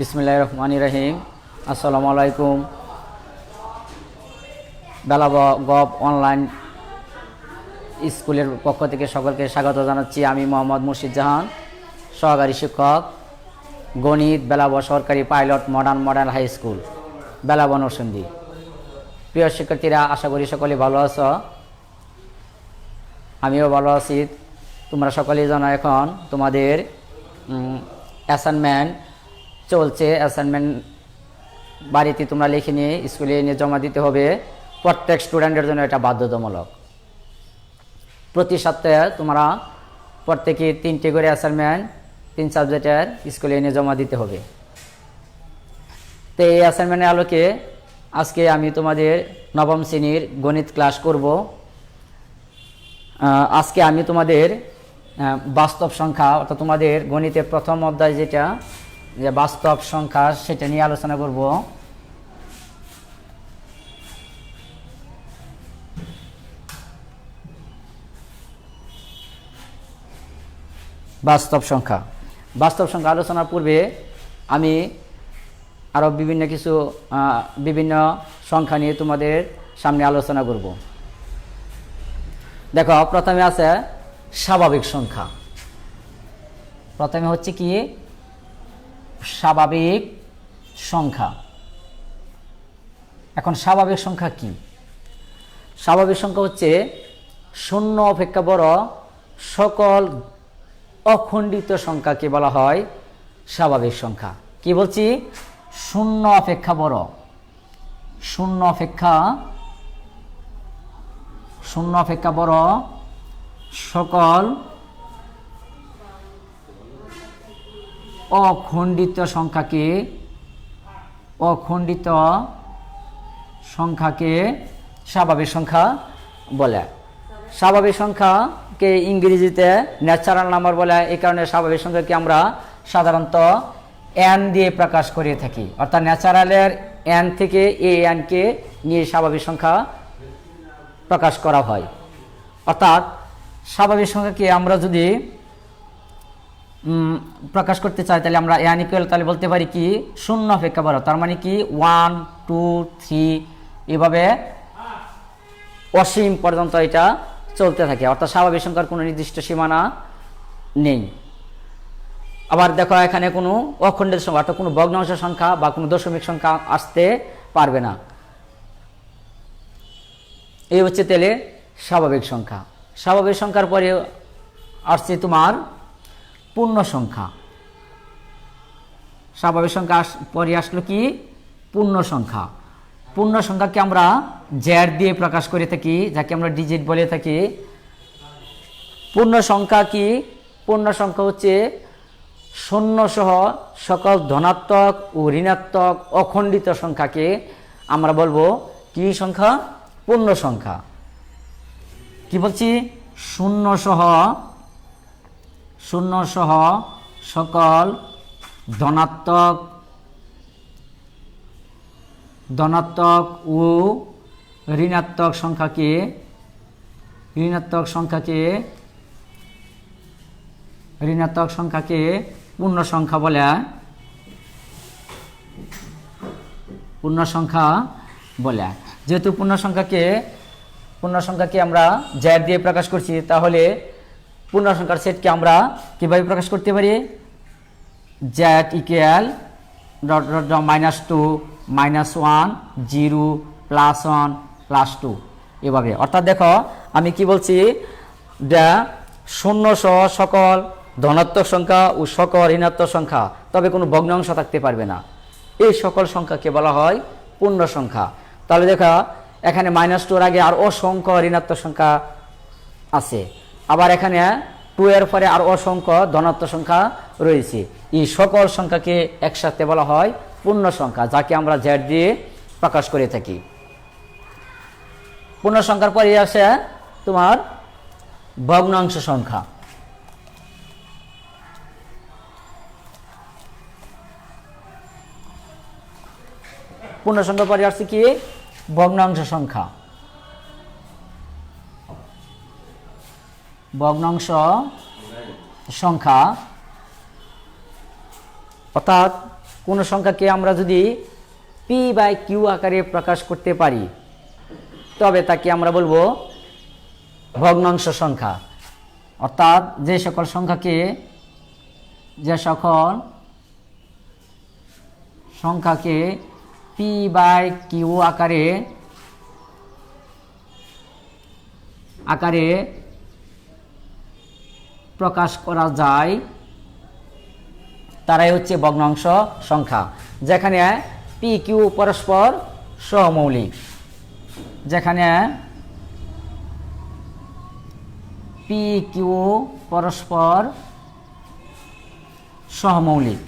বিসমিল্লাহ রহমান রহিম। আসসালামু আলাইকুম বেলা গভ অনলাইন স্কুলের পক্ষ থেকে সকলকে স্বাগত জানাচ্ছি। আমি মোহাম্মদ মুর্শিদ জাহান, সহকারী শিক্ষক, গণিত, বেলাব সরকারি pilot modern model high school Belab Narsingdi. প্রিয় শিক্ষার্থীরা, আশা করি সকলে ভালো আছো। আমিও ভালো আছি। তোমরা সকলেই জানো এখন তোমাদের অ্যাসাইনমেন্ট চলছে অ্যাসাইনমেন্ট বাড়িতে তোমরা লিখে নিয়ে স্কুলে নিয়ে জমা দিতে হবে। প্রত্যেক স্টুডেন্টের জন্য এটা বাধ্যতামূলক। প্রতি সপ্তাহে তোমরা প্রত্যেকে তিনটে করে অ্যাসাইনমেন্ট তিন সাবজেক্টের স্কুলে এনে জমা দিতে হবে। তো এই অ্যাসাইনমেন্টের আলোকে আজকে আমি তোমাদের নবম শ্রেণির গণিত ক্লাস করব। আজকে আমি তোমাদের বাস্তব সংখ্যা অর্থাৎ তোমাদের গণিতের প্রথম অধ্যায় যেটা যে বাস্তব সংখ্যা, সেটা নিয়ে আলোচনা করব। বাস্তব সংখ্যা। বাস্তব সংখ্যা আলোচনার পূর্বে আমি আরও বিভিন্ন কিছু বিভিন্ন সংখ্যা নিয়ে তোমাদের সামনে আলোচনা করব। দেখো, প্রথমে আছে স্বাভাবিক সংখ্যা। প্রথমে হচ্ছে কি? স্বাভাবিক সংখ্যা। এখন স্বাভাবিক সংখ্যা কি? স্বাভাবিক সংখ্যা হচ্ছে শূন্য অপেক্ষা বড় সকল অখণ্ডিত সংখ্যাকে বলা হয় স্বাভাবিক সংখ্যা। কি বলছি? শূন্য অপেক্ষা বড়। শূন্য অপেক্ষা শূন্য অপেক্ষা বড় সকল অখণ্ডিত সংখ্যাকে অখণ্ডিত সংখ্যাকে স্বাভাবিক সংখ্যা বলে। স্বাভাবিক সংখ্যাকে ইংরেজিতে ন্যাচারাল নাম্বার বলে, এই কারণে স্বাভাবিক সংখ্যাকে আমরা সাধারণত এন দিয়ে প্রকাশ করে থাকি। অর্থাৎ ন্যাচারালের এন থেকে এ এনকে নিয়ে স্বাভাবিক সংখ্যা প্রকাশ করা হয়। অর্থাৎ স্বাভাবিক সংখ্যাকে আমরা যদি প্রকাশ করতে চাই, তাহলে আমরা এন ইকুয়াল তাহলে বলতে পারি কি, শূন্য অপেক্ষা বড় তার মানে কি ওয়ান টু থ্রি এভাবে অসীম পর্যন্ত এটা চলতে থাকে, অর্থাৎ স্বাভাবিক সংখ্যার কোনো নির্দিষ্ট সীমানা নেই। আবার দেখো, এখানে কোনো অখণ্ডের সংখ্যা, অর্থাৎ কোনো ভগ্নাংশ সংখ্যা বা কোনো দশমিক সংখ্যা আসতে পারবে না। এই হচ্ছে তেলে স্বাভাবিক সংখ্যা। স্বাভাবিক সংখ্যার পরে আসছে তোমার পূর্ণ সংখ্যা। স্বাভাবিক সংখ্যা পরে আসলো কি? পূর্ণ সংখ্যা। পূর্ণ সংখ্যাকে আমরা জ্যাড দিয়ে প্রকাশ করে থাকি, যাকে আমরা ডিজিট বলে থাকি। পূর্ণ সংখ্যা কি? পূর্ণ সংখ্যা হচ্ছে শূন্য সহ সকল ধনাত্মক ও ঋণাত্মক অখণ্ডিত সংখ্যাকে আমরা বলব কি সংখ্যা? পূর্ণ সংখ্যা। কি বলছি? শূন্য সহ শূন্য সহ সকল ধনাত্মক ধনাত্মক ও ঋণাত্মক সংখ্যাকে ঋণাত্মক সংখ্যাকে ঋণাত্মক সংখ্যাকে পূর্ণ সংখ্যা বলে। পূর্ণ সংখ্যা বলে। যেহেতু পূর্ণ সংখ্যাকে পূর্ণ সংখ্যাকে আমরা জ্যাড দিয়ে প্রকাশ করছি, তাহলে পূর্ণ সংখ্যার সেটকে আমরা কীভাবে প্রকাশ করতে পারি? Z equal minus two minus one zero plus one plus two এভাবে। অর্থাৎ দেখো, আমি কি বলছি? দ্য শূন্য সহ সকল ধনাত্মক সংখ্যা ও সকল ঋণাত্মক সংখ্যা, তবে কোনো ভগ্নাংশ থাকতে পারবে না। এই সকল সংখ্যাকে বলা হয় পূর্ণ সংখ্যা। তাহলে দেখা, এখানে মাইনাস টুর আগে আর অসংখ্য ঋণাত্মক সংখ্যা আছে। আবার এখানে টু এর পরে আর অসংখ্য ধনাত্মক সংখ্যা রয়েছে। এই সকল সংখ্যাকে একসাথে বলা হয় পূর্ণ সংখ্যা, যাকে আমরা জেড দিয়ে প্রকাশ করে থাকি। পূর্ণ সংখ্যার পরে আসে তোমার ভগ্নাংশ সংখ্যা। পূর্ণ সংখ্যা পরে আসছে কি? ভগ্নাংশ সংখ্যা। ভগ্নাংশ সংখ্যা। অর্থাৎ কোনো সংখ্যাকে আমরা যদি পি বাই কিউ আকারে প্রকাশ করতে পারি, তবে তাকে আমরা বলব ভগ্নাংশ সংখ্যা। অর্থাৎ যে সকল সংখ্যাকে, যে সকল সংখ্যাকে পি বাই কিউ আকারে আকারে প্রকাশ করা যায় তারাই হচ্ছে ভগ্নাংশ সংখ্যা। যেখানে পি কিউ পরস্পর সহমৌলিক যেখানে পি কিউ পরস্পর সহমৌলিক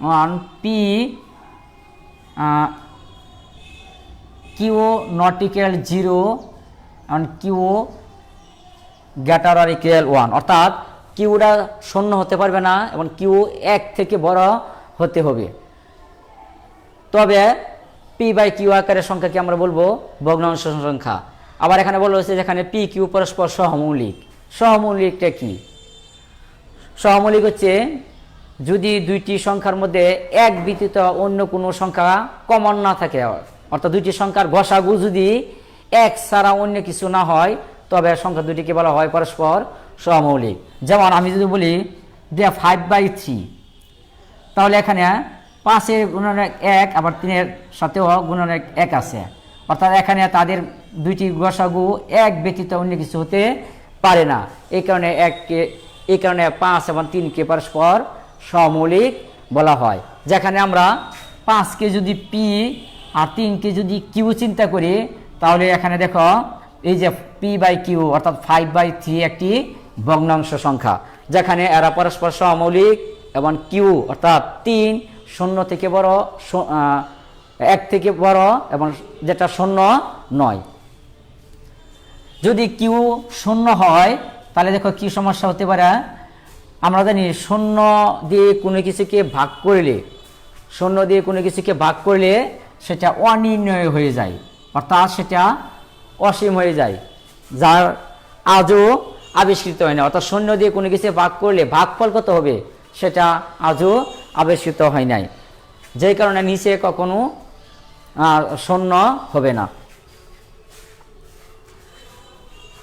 on P uh, Q not equal 0 গ্যাটার R equal 1 অর্থাৎ কিউটা শূন্য হতে পারবে না এবং কিউ এক থেকে বড় হতে হবে। তবে পি বাই কিউ আকারের সংখ্যাকে আমরা বলব? ভগ্নাংশ সংখ্যা। আবার এখানে বলা হয়েছে যেখানে পি কিউ পরস্পর সহমৌলিক। সহমৌলিকটা কি? সহমৌলিক হচ্ছে যদি দুইটি সংখ্যার মধ্যে এক ব্যতীত অন্য কোনো সংখ্যা কমন না থাকে, অর্থাৎ দুইটি সংখ্যার ঘষাগু যদি এক ছাড়া অন্য কিছু না হয়, তবে সংখ্যা দুটিকে বলা হয় পরস্পর সমৌলিক। যেমন আমি যদি বলি যে ফাইভ বাই থ্রি তাহলে এখানে পাঁচের গুণনের এক, আবার তিনের সাথেও গুণনের এক আছে। অর্থাৎ এখানে তাদের দুইটি গসাগু এক ব্যতীত অন্য কিছু হতে পারে না। এই কারণে এককে, এই কারণে পাঁচ এবং তিনকে পরস্পর সমৌলিক বলা হয়। যেখানে আমরা পাঁচকে যদি পি আর তিনকে যদি কিউ চিন্তা করি তাহলে এখানে দেখো, এই যে পি বাই কিউ অর্থাৎ ফাইভ বাই থ্রি একটি ভগ্নাংশ সংখ্যা, যেখানে এরা পরস্পর সমৌলিক এবং কিউ অর্থাৎ তিন, শূন্য থেকে বড় এক থেকে বড় এবং যেটা শূন্য নয়। যদি কিউ শূন্য হয়, তাহলে দেখো কি সমস্যা হতে পারে? আমরা জানি শূন্য দিয়ে কোনো কিছুকে ভাগ করলে, শূন্য দিয়ে কোনো কিছুকে ভাগ করলে সেটা অনির্ণয় হয়ে যায়। অর্থাৎ সেটা অসীম হয়ে যায়, যার আজও আবিষ্কৃত হয় না। অর্থাৎ শূন্য দিয়ে কোনো কিছু ভাগ করলে ভাগফল কত হবে? সেটা আজও আবিষ্কৃত হয় নাই। যেই কারণে নিচে কখনো শূন্য হবে না।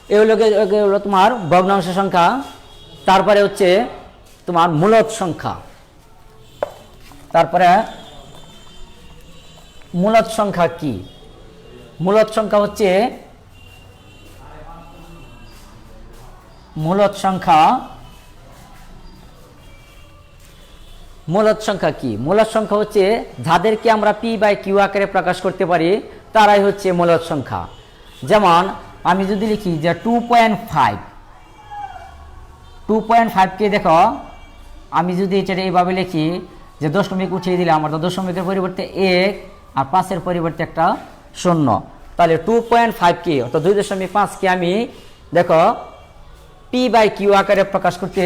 এ হলো গে- এ হলো তোমার ভগ্নাংশ সংখ্যা। তারপরে হচ্ছে তোমার মূলত সংখ্যা। তারপরে মূলত সংখ্যা কি? মূলত সংখ্যা হচ্ছে মূলত সংখ্যা মূলত সংখ্যা কি? মূলত সংখ্যা হচ্ছে যাদেরকে আমরা পি বাই কিউ আকারে প্রকাশ করতে পারি, তারাই হচ্ছে মূলত সংখ্যা। যেমন আমি যদি লিখি যে two point five two point ফাইভকে দেখো, আমি যদি এটা এইভাবে লিখি যে দশমিক উঠিয়ে দিলাম, অর্থাৎ দশমিকের পরিবর্তে এক আর পাঁচের পরিবর্তে একটা শূন্য। তাহলে টু পয়েন্ট ফাইভকে অর্থাৎ দুই দশমিক পাঁচকে আমি, দেখো পি বাই কিউ আকারে প্রকাশ করতে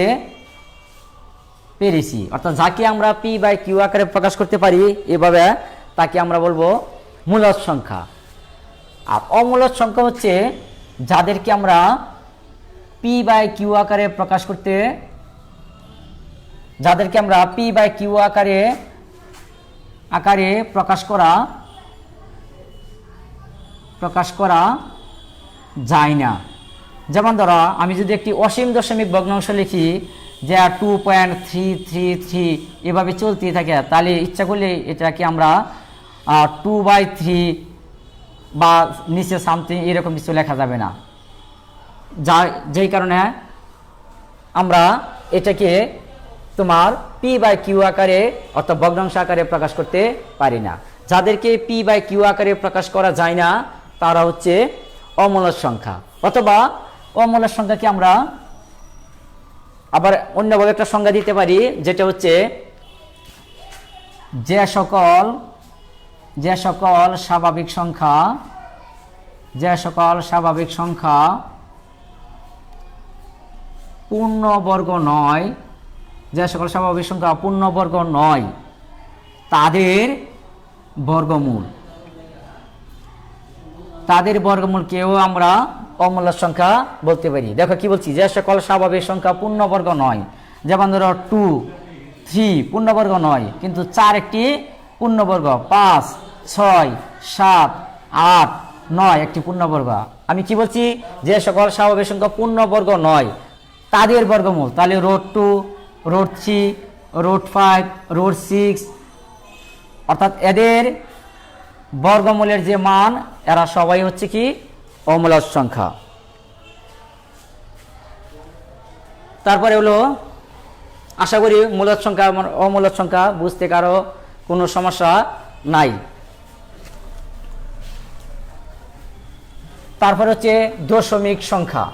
পেরেছি। অর্থাৎ যাকে আমরা পি বাই কিউ আকারে প্রকাশ করতে পারি, এভাবে তাকে আমরা বলব মূলত সংখ্যা। আর অমূলত সংখ্যা হচ্ছে যাদেরকে আমরা পি বাই কিউ আকারে প্রকাশ করতে, যাদেরকে আমরা পি বাই কিউ আকারে আকারে প্রকাশ করা প্রকাশ করা যায় না। যেমন ধরো, আমি যদি একটি অসীম দশমিক ভগ্নাংশ লিখি, যে two point three three three এভাবে চলতেই থাকে, তাহলে ইচ্ছা করলে এটাকে আমরা টু বাই থ্রি বা নিচে সামথিং এরকম কিছু লেখা যাবে না। যা, যেই কারণে আমরা এটাকে তোমার পি বাই কিউ আকারে অর্থাৎ ভগ্নাংশ আকারে প্রকাশ করতে পারি না। যাদেরকে পি বাই কিউ আকারে প্রকাশ করা যায় না তারা হচ্ছে অমূলক সংখ্যা। অথবা অমূলক সংখ্যাকে আমরা আবার অন্যভাবে একটা সংজ্ঞা দিতে পারি, যেটা হচ্ছে যে সকল যে সকল স্বাভাবিক সংখ্যা, যে সকল স্বাভাবিক সংখ্যা পূর্ণবর্গ নয়, যে সকল স্বাভাবিক সংখ্যা পূর্ণবর্গ নয়, তাদের বর্গমূল। তাদের বর্গমূলকেও আমরা অমূল্য সংখ্যা বলতে পারি। দেখো কি বলছি, যে সকল স্বাভাবিক সংখ্যা পূর্ণবর্গ নয়, যেমন ধরো টু থ্রি পূর্ণবর্গ নয়, কিন্তু চার একটি পূর্ণবর্গ, পাঁচ, ছয়, সাত, আট, নয় একটি পূর্ণবর্গ। আমি কি বলছি, যে সকল স্বাভাবিক সংখ্যা পূর্ণবর্গ নয়, তাদের বর্গমূল, তাহলে root two root three root five root six অর্থাৎ এদের বর্গমূলের যে মান, এরা সবাই হচ্ছে কি? অমূলক সংখ্যা। তারপরে হলো, আশা করি মূলদ সংখ্যা অমূলদ সংখ্যা বুঝতে কারও কোনো সমস্যা নাই। তারপরে হচ্ছে দশমিক সংখ্যা।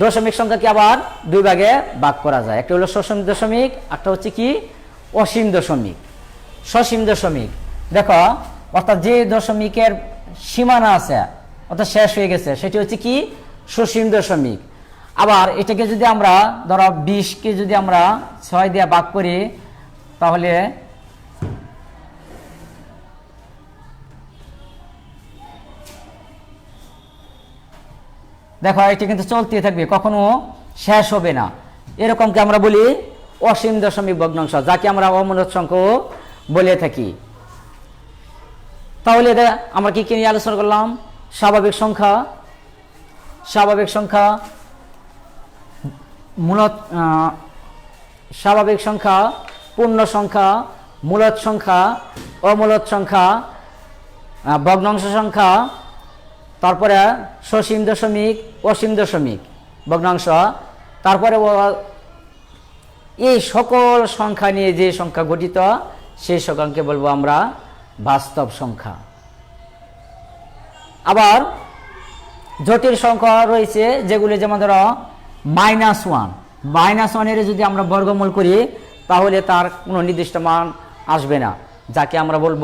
দশমিক সংখ্যাকে আবার দুই ভাগে ভাগ করা যায়। একটা হলো সসীম দশমিক, একটা হচ্ছে কি? অসীম দশমিক। সসীম দশমিক। দেখো, অর্থাৎ যে দশমিকের সীমানা আছে, অর্থাৎ শেষ হয়ে গেছে, সেটি হচ্ছে কি? সসীম দশমিক। আবার এটাকে যদি আমরা, ধরো, বিশকে যদি আমরা ছয় দিয়ে ভাগ করি, তাহলে দেখো, এটি কিন্তু চলতে থাকবে, কখনো শেষ হবে না। এরকমকে আমরা বলি অসীম দশমিক ভগ্নাংশ, যাকে আমরা অমূলক সংখ্যাও বলে থাকি। তাহলে এটা আমরা কি কি নিয়ে আলোচনা করলাম? স্বাভাবিক সংখ্যা স্বাভাবিক সংখ্যা, মূলত স্বাভাবিক সংখ্যা, পূর্ণ সংখ্যা, মূলত সংখ্যা, অমূলত সংখ্যা ভগ্নাংশ সংখ্যা, তারপরে সসীম দশমিক, অসীম দশমিক, ভগ্নাংশ, তারপরে এই সকল সংখ্যা নিয়ে যে সংখ্যা গঠিত সেই সংখ্যাকে বলব আমরা বাস্তব সংখ্যা। আবার জটিল সংখ্যা রয়েছে যেগুলি যেমন ধরো মাইনাস ওয়ান মাইনাস ওয়ানের যদি আমরা বর্গমূল করি, তাহলে তার কোনো নির্দিষ্ট মান আসবে না। যাকে আমরা বলব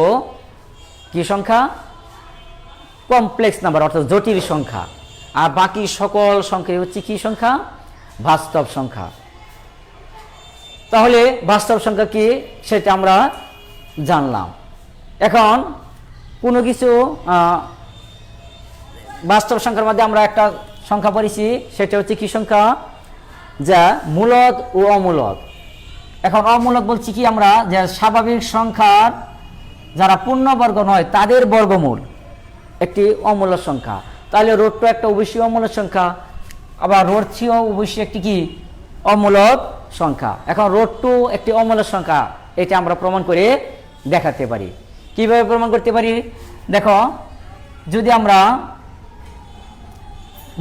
কি সংখ্যা? কমপ্লেক্স নাম্বার অর্থাৎ জটিল সংখ্যা। আর বাকি সকল সংখ্যা হচ্ছে কি সংখ্যা? বাস্তব সংখ্যা। তাহলে বাস্তব সংখ্যা কি? সেটা আমরা জানলাম। এখন কোনো কিছু বাস্তব সংখ্যার মধ্যে আমরা একটা সংখ্যা পড়েছি, সেটা হচ্ছে কি সংখ্যা? যা মূলদ ও অমূলদ। এখন অমূলক বলছি কি আমরা, যে স্বাভাবিক সংখ্যার যারা পূর্ণবর্গ নয়, তাদের বর্গমূল একটি অমূলক সংখ্যা। তাহলে রোড টু একটা অবশ্যই অমূলক সংখ্যা, আবার রোড থ্রিও অবশ্যই একটি কি? অমূলক সংখ্যা। এখন রোড টু একটি অমূলক সংখ্যা, এটা আমরা প্রমাণ করে দেখাতে পারি। কীভাবে প্রমাণ করতে পারি? দেখো, যদি আমরা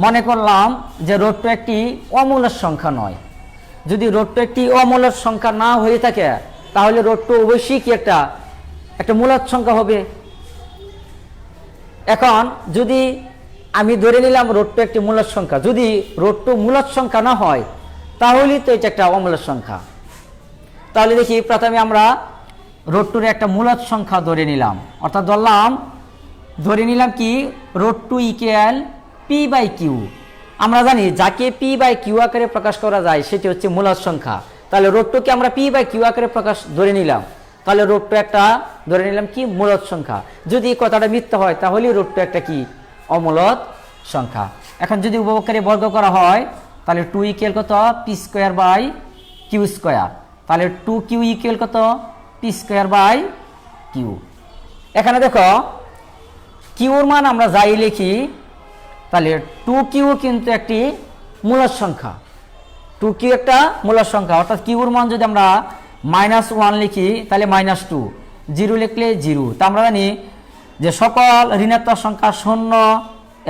মনে করলাম যে রোড টু একটি অমূলক সংখ্যা নয়, যদি রোড টু একটি অমূলের সংখ্যা না হয়ে থাকে, তাহলে রোড টু অবশ্যই কি একটা একটা মূলক সংখ্যা হবে। এখন যদি আমি ধরে নিলাম রোড টু একটি মূলক সংখ্যা, যদি রোড টু মূলক সংখ্যা না হয়, তাহলেই তো এটা একটা অমূলক সংখ্যা। তাহলে দেখি, প্রথমে আমরা রোড টুর একটা মূলত সংখ্যা ধরে নিলাম। অর্থাৎ ধরলাম, ধরে নিলাম কি? Root two equal p by q আমরা জানি যাকে পি বাই কিউ আকারে প্রকাশ করা যায়, সেটি হচ্ছে মূলত সংখ্যা। তাহলে রোড টুকে আমরা পি বাই কিউ আকারে প্রকাশ ধরে নিলাম। তাহলে রোড টু একটা ধরে নিলাম কি? মূলত সংখ্যা। যদি এই কথাটা মিথ্যা হয় তাহলেই রোড টু একটা কি? অমূলত সংখ্যা। এখন যদি উপভোগকারী বর্গ করা হয়, তাহলে টু ইকুয়াল কত? P square by q square তাহলে টু কিউ ইকুয়াল কত? পি স্কোয়ার বাই কিউ এখানে দেখো কিউর মান আমরা যাই লিখি, তাহলে টু কিউ কিন্তু একটি মূলদ সংখ্যা। টু কিউ একটা মূলদ সংখ্যা, অর্থাৎ কিউর মান যদি আমরা মাইনাস ওয়ান লিখি, তাহলে মাইনাস টু জিরো লিখলে জিরো তা আমরা জানি যে সকল ঋণাত্মক সংখ্যা শূন্য,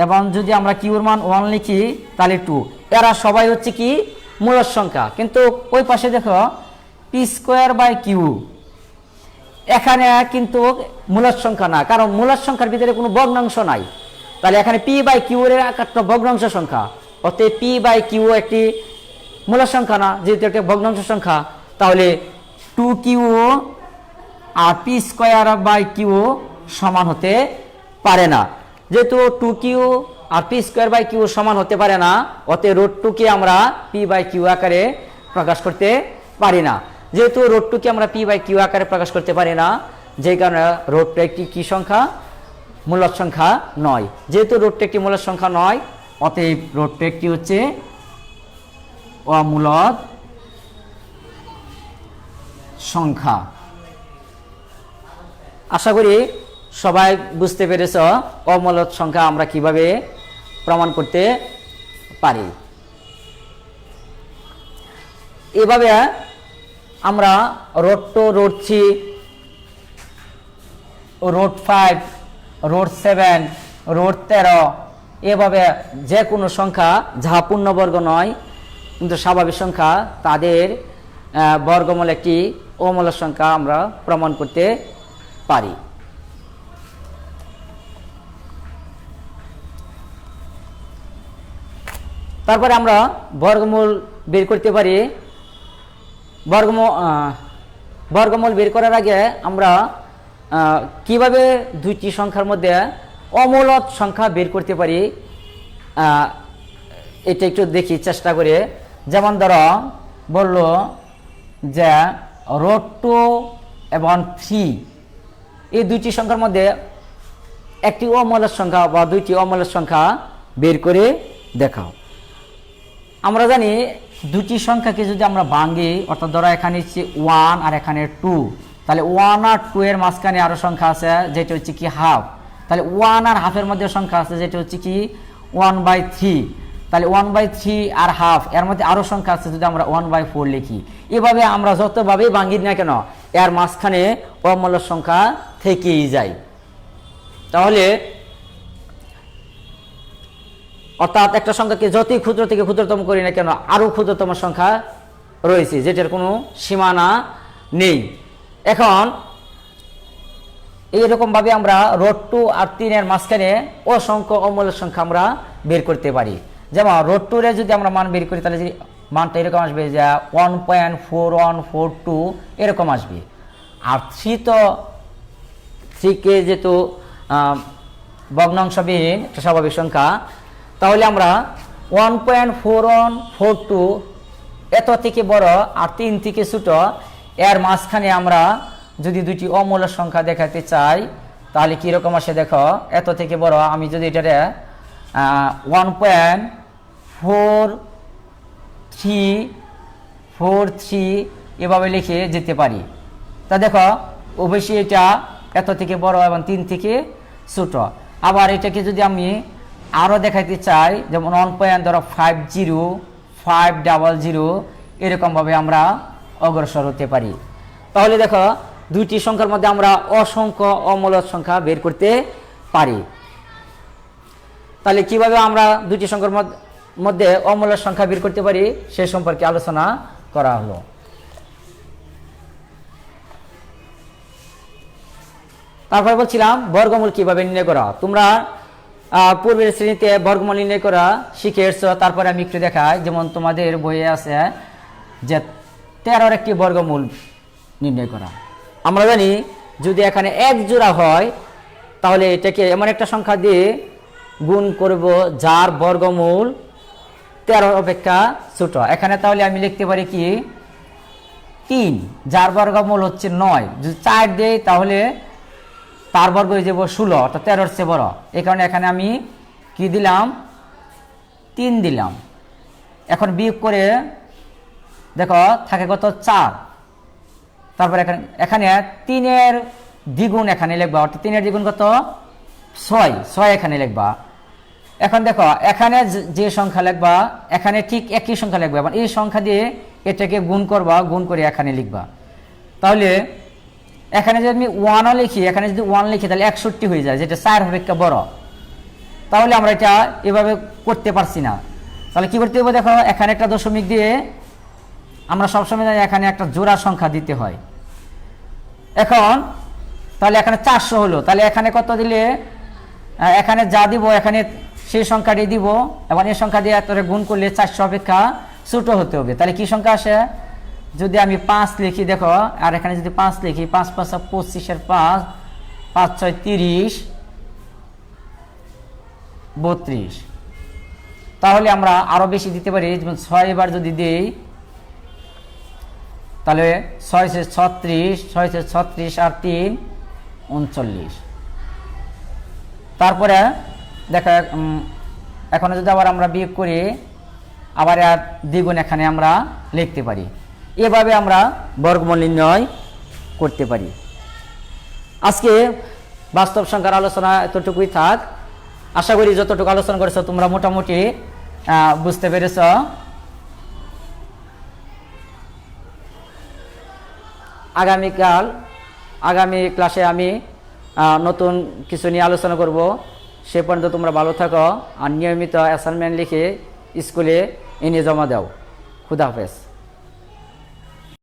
এবং যদি আমরা কিউর মান ওয়ান লিখি, তাহলে টু এরা সবাই হচ্ছে কি মূলদ সংখ্যা। কিন্তু ওই পাশে দেখো পি স্কোয়ার বাই কিউ এখানে কিন্তু মূলদ সংখ্যা না, কারণ মূলদ সংখ্যার ভিতরে কোনো ভগ্নাংশ নাই। তাহলে এখানে পি বাই কিউ এর একটা ভগ্নাংশ সংখ্যা। অতএব পি বাই কিউ একটি মূলদ সংখ্যা না, যেহেতু একটা ভগ্নাংশ সংখ্যা, তাহলে টু কিউ আর পি স্কোয়ার বাই কিউ সমান হতে পারে না। যেহেতু টু কিউ আর পি স্কোয়ার বাই কিউ সমান হতে পারে না, অতএব রোড টুকে আমরা পি বাই কিউ আকারে প্রকাশ করতে পারি না। যেহেতু রোড টুকে আমরা পি বাই কিউ আকারে প্রকাশ করতে পারি না যে কারণে রোড টু একটি কি সংখ্যা? মূলক সংখ্যা নয়। যেহেতু রোড টু একটি মূলক সংখ্যা নয়, অতএব রোড টু একটি হচ্ছে অমূলত সংখ্যা। আশা করি সবাই বুঝতে পেরেছ অমূলত সংখ্যা আমরা কীভাবে প্রমাণ করতে পারি। এভাবে আমরা root two root three root five root seven root তেরো, এভাবে যে কোনো সংখ্যা, যাহা পূর্ণবর্গ নয়, কিন্তু স্বাভাবিক সংখ্যা, তাদের বর্গমূল একটি অমূল সংখ্যা আমরা প্রমাণ করতে পারি। তারপরে আমরা বর্গমূল বের করতে পারি। বর্গমূল বর্গমূল বের করার আগে আমরা কীভাবে দুইটি সংখ্যার মধ্যে অমূলত সংখ্যা বের করতে পারি এটা একটু দেখি, চেষ্টা করে। যেমন ধরো, বলল যে রোড টু এবং থ্রি, এই দুইটি সংখ্যার মধ্যে একটি অমূলত সংখ্যা বা দুইটি অমূলত সংখ্যা বের করে দেখাও। আমরা জানি দুটি সংখ্যাকে যদি আমরা ভাঙি, অর্থাৎ ধরো এখানে হচ্ছে ওয়ান আর এখানে টু তাহলে ওয়ান আর টু এর মাঝখানে আরও সংখ্যা আছে, যেটা হচ্ছে কি হাফ তাহলে ওয়ান আর হাফের মধ্যে সংখ্যা আছে, যেটা হচ্ছে কি ওয়ান বাই থ্রি তাহলে ওয়ান বাই থ্রি আর হাফ এর মধ্যে আরও সংখ্যা আছে যদি আমরা ওয়ান বাই ফোর লিখি। এভাবে আমরা যতভাবেই ভাঙি না কেন, এর মাঝখানে অমূল্য সংখ্যা থেকেই যায়। তাহলে অর্থাৎ একটা সংখ্যাকে যতই ক্ষুদ্র থেকে ক্ষুদ্রতম করি না কেন আরও ক্ষুদ্রতম সংখ্যা রয়েছে, যেটার কোনো সীমানা নেই। এখন এইরকম ভাবে আমরা রোড টু আর তিনের মাঝখানে অসংখ্য অমূল্য সংখ্যা আমরা বের করতে পারি। যেমন, রোড টুরে যদি আমরা মান বের করি, তাহলে যদি মানটা এরকম আসবে যে one point four one four two এরকম আসবে। আর থ্রি তো, থ্রিকে যেহেতু ভগ্নাংশবিহীন, একটা স্বাভাবিক সংখ্যা তাহলে আমরা one point four one four two এত থেকে বড় আর তিন থেকে ছোট, এর মাঝখানে আমরা যদি দুটি অমূল্য সংখ্যা দেখাতে চাই, তাহলে কীরকম আসে দেখো? এত থেকে বড়, আমি যদি এটারে one point four three four three এভাবে লিখে যেতে পারি। তা দেখো, অবশ্যই এটা এত থেকে বড় এবং তিন থেকে ছোট। আবার এটাকে যদি আমি আরও দেখাইতে চাই, যেমন ওয়ান পয়েন্ট ধরো five zero five double zero এরকমভাবে আমরা অগ্রসর হতে পারি। তাহলে দেখো, দুইটি সংখ্যার মধ্যে আমরা অসংখ্য অমূলক সংখ্যা বের করতে পারি। তাহলে কীভাবে আমরা দুটি সংখ্যার মধ্য- অমূল্য সংখ্যা বের করতে পারি, সে সম্পর্কে আলোচনা করা হলো। তারপরে বলছিলাম, বর্গমূল কীভাবে নির্ণয় করা? তোমরা পূর্বের শ্রেণীতে বর্গমূল নির্ণয় করা শিখে এসছো তারপরে আমি একটু দেখাই। যেমন তোমাদের বইয়ে আছে যে তেরোর একটি বর্গমূল নির্ণয় করা। আমরা জানি যদি এখানে এক জোড়া হয়, তাহলে এটাকে এমন একটা সংখ্যা দিয়ে গুণ করব যার বর্গমূল তেরো অপেক্ষা ছোট। এখানে তাহলে আমি লিখতে পারি কি? তিন। যার বর্গমূল হচ্ছে নয়। যদি চার দেই, তাহলে তার বর্গ হয়ে যাব ষোলো, অর্থাৎ তেরোর চেয়ে বড়। এই কারণে এখানে আমি কি দিলাম? তিন দিলাম। এখন বিয়োগ করে, দেখো, থাকে কত? চার। তারপর এখানে এখানে তিনের দ্বিগুণ এখানে লিখবা, অর্থাৎ তিনের দ্বিগুণ কত? ছয়। ছয় এখানে লিখবা। এখন দেখো, এখানে যে- যে সংখ্যা লিখবা, এখানে ঠিক একই সংখ্যা লিখবা। এবং এই সংখ্যা দিয়ে এটাকে গুণ করবা, গুণ করে এখানে লিখবা। তাহলে এখানে যদি আমি ওয়ানও লিখি, এখানে যদি ওয়ান লিখি, তাহলে একষট্টি হয়ে যায়, যেটা চার অপেক্ষা বড়। তাহলে আমরা এটা এভাবে করতে পারছি না। তাহলে কি করতে হবে দেখো, এখানে একটা দশমিক দিয়ে আমরা সবসময় জানি এখানে একটা জোড়া সংখ্যা দিতে হয়। এখন, তাহলে এখানে চারশো হলো, তাহলে এখানে কত দিলে এখানে যা দিব, এখানে সেই সংখ্যাটি দিব, এবং এই সংখ্যা দিয়ে এত গুণ করলে চারশো অপেক্ষা ছোটো হতে হবে। তাহলে কি সংখ্যা আসে? যদি আমি পাঁচ লিখি, দেখো, আর এখানে যদি পাঁচ লিখি, পাঁচ পাঁচ পঁচিশের পাঁচ পাঁচ ছয় তিরিশ, বত্রিশ। তাহলে আমরা আরও বেশি দিতে পারি, যেমন ছয় এবার যদি দিই, তাহলে ছয় সে ছত্রিশ, ছয় সে ছত্রিশ আর তিন, উনচল্লিশ। তারপরে, দেখা এখন যদি আবার আমরা বিয়োগ করি, আবার আর দ্বিগুণ এখানে আমরা লিখতে পারি। এভাবে আমরা বর্গমূল নির্ণয় করতে পারি। আজকে বাস্তব সংখ্যার আলোচনা এতটুকুই থাক। আশা করি যতটুকু আলোচনা করেছ তোমরা মোটামুটি বুঝতে পেরেছ। আগামীকাল, আগামী ক্লাসে আমি নতুন কিছু নিয়ে আলোচনা করব। সে পর্যন্ত তোমরা ভালো থাকো আর নিয়মিত অ্যাসাইনমেন্ট লিখে স্কুলে এনে জমা দাও। খুদা হাফেজ।